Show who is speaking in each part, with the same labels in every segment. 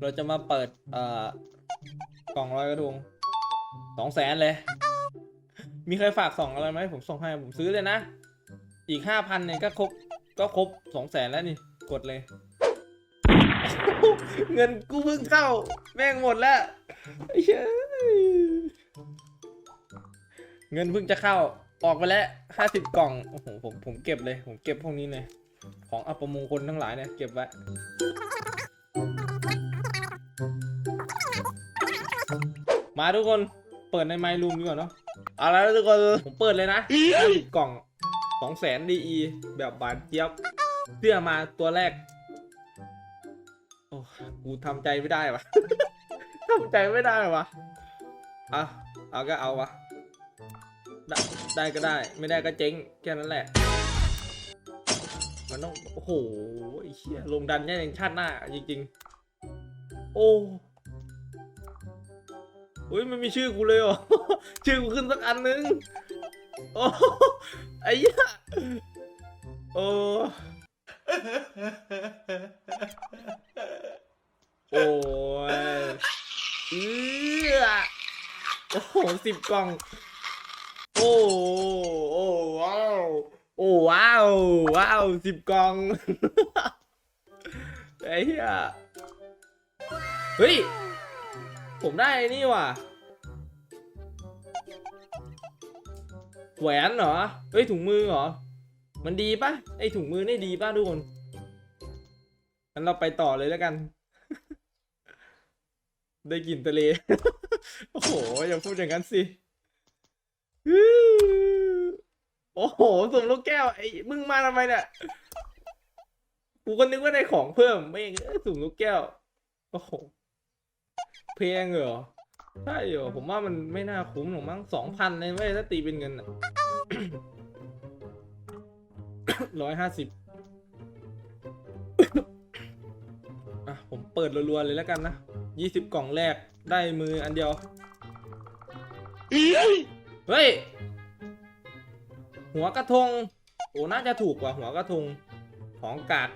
Speaker 1: เราจะมาเปิดเอ่อกล่องลอยกระทงสองแสนเลย มีใครฝากส่องอะไรไหมผมส่งให้ผมซื้อเลยนะ อีกห้าพันเนี่ยก็ครบก็ครบสองแสนแล้วนี่ กดเลย เงินกูเพิ่งเข้า แม่งหมดแล้วเงินเพิ่งจะเข้าออกไปแล้วห้าสิบกล่อง โอ้โห ผมผมเก็บเลย ผมเก็บพวกนี้เลย ของอัปมงคลทั้งหลายเนี่ย เก็บไว้ มาทุกคนเปิดในไมลูมดีกว่าเนาะเอาละทุกคนผมเปิดเลยนะกล่องสองแสนดีแบบบานเจี๊ยบเสื้อมาตัวแรกโอ้กูทำใจไม่ได้วะทำใจไม่ได้วะอะเอาก็เอาวะได้ได้ก็ได้ ไม่ได้ก็เจ๊งแค่นั้นแหละ มันต้อง โอ้โหไอ้เชี่ยลงดันแน่ยังชาติหน้าจริง ๆ โอ้ เฮ้ยมันมีชื่อกูเลยเหรอ ชื่อกูขึ้นสักอันนึง โอ้ไอ้เหี้ยโอ้โอ้ยเออโอ้โหสิบกล่อง โอ้โอ้ว้าวโอ้ว้าวว้าวสิบกล่องไอ้เหี้ยเฮ้ย ผมได้นี่ว่ะแหวนเหรอเฮ้ยถุงมือเหรอ มันดีปะไอถุงมือนี่ดีปะทุกคนงั้นเราไปต่อเลยแล้วกัน ได้กลิ่นทะเล โอ้โห อย่าพูดอย่างนั้นสิโอ้โหสุ่มลูกแก้วไอ้มึงมาทำไมเนี่ยกูก็นึกว่าได้ของเพิ่มไม่สุ่มลูกแก้ว โอ้โห เพลงเหรอใช่เหรอผมว่ามันไม่น่าคุ้มหรอกมั้งสองพันเลยเว้ยถ้าตีเป็นเงินอะร้อยห้าสิบอะผมเปิดรัวๆเลยแล้วกันนะยี่สิบกล่องแรกได้มืออันเดียว เฮ้ย หัวกระทง โอ้น่าจะถูกกว่าหัวกระทง ของกาด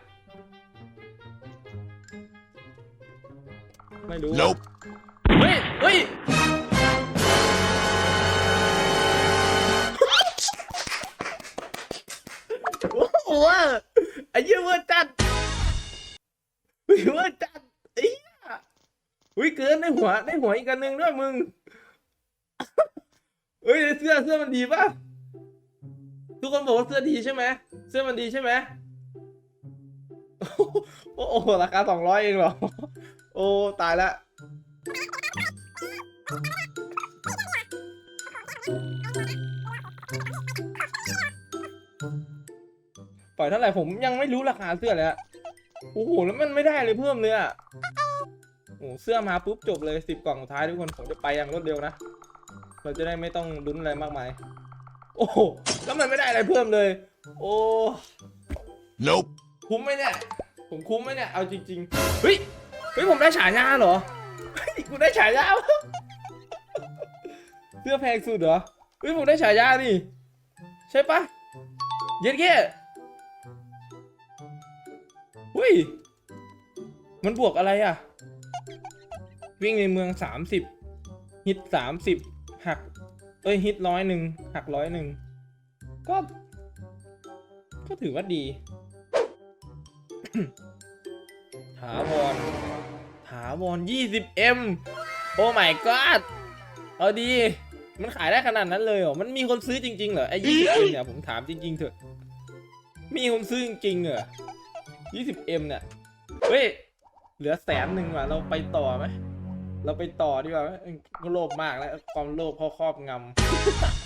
Speaker 1: ไม่รู้
Speaker 2: Nope.
Speaker 1: เฮ้ย เฮ้ย โอ้โหไอ้เหี้ยเวอร์จัดเฮ้ยเวอร์จัดไอ้เหี้ยอุ้ยเกินในหัวในหัวอีกอันหนึ่งด้วยมึง เฮ้ยเสื้อเสื้อมันดีป่ะ ทุกคนบอกว่าเสื้อดีใช่ไหม เสื้อมันดีใช่ไหม โอ้โหราคาสองร้อยเองเหรอ โอ้ตายละปล่อยเท่าไหร่ผมยังไม่รู้ราคาเสื้อเลยอะโอ้โหแล้วมันไม่ได้เลยเพิ่มเลยอะโอ้โหเสื้อมาปุ๊บจบเลยสิบกล่องสุดท้ายทุกคนผมจะไปอย่างรวดเร็วนะ เราจะได้ไม่ต้องลุ้นอะไรมากมาย โอ้โหแล้วมันไม่ได้อะไรเพิ่มเลย โอ้
Speaker 2: Nope.
Speaker 1: คุ้มไหมเนี่ย ผมคุ้มไหมเนี่ย เอาจริงๆเฮ้ย เฮ้ยผมได้ฉายาเหรอเฮ้ยกูได้ฉายาเสื้อแพงสุดเหรอเฮ้ยผมได้ฉายานี่ใช่ปะเย็นแค่เฮ้ยมันบวกอะไรอะ วิ่งในเมืองสามสิบฮิตสามสิบหัก เอ้ยฮิตร้อยหนึ่งหักร้อยหนึ่งก็ ก็ถือว่าดีถาวรถาวร 20m โอ้ my god เอาดี มันขายได้ขนาดนั้นเลยเหรอ มันมีคนซื้อจริง ๆ เหรอ ไอ้ 20m เนี่ย ผมถามจริง ๆ เถอะ มีคนซื้อจริง ๆ เหรอ 20m เนี่ย เฮ้ย เหลือแสนหนึ่งว่ะ เราไปต่อไหม เราไปต่อดีกว่าไหมโลภมากแล้ว ความโลภครอบงำ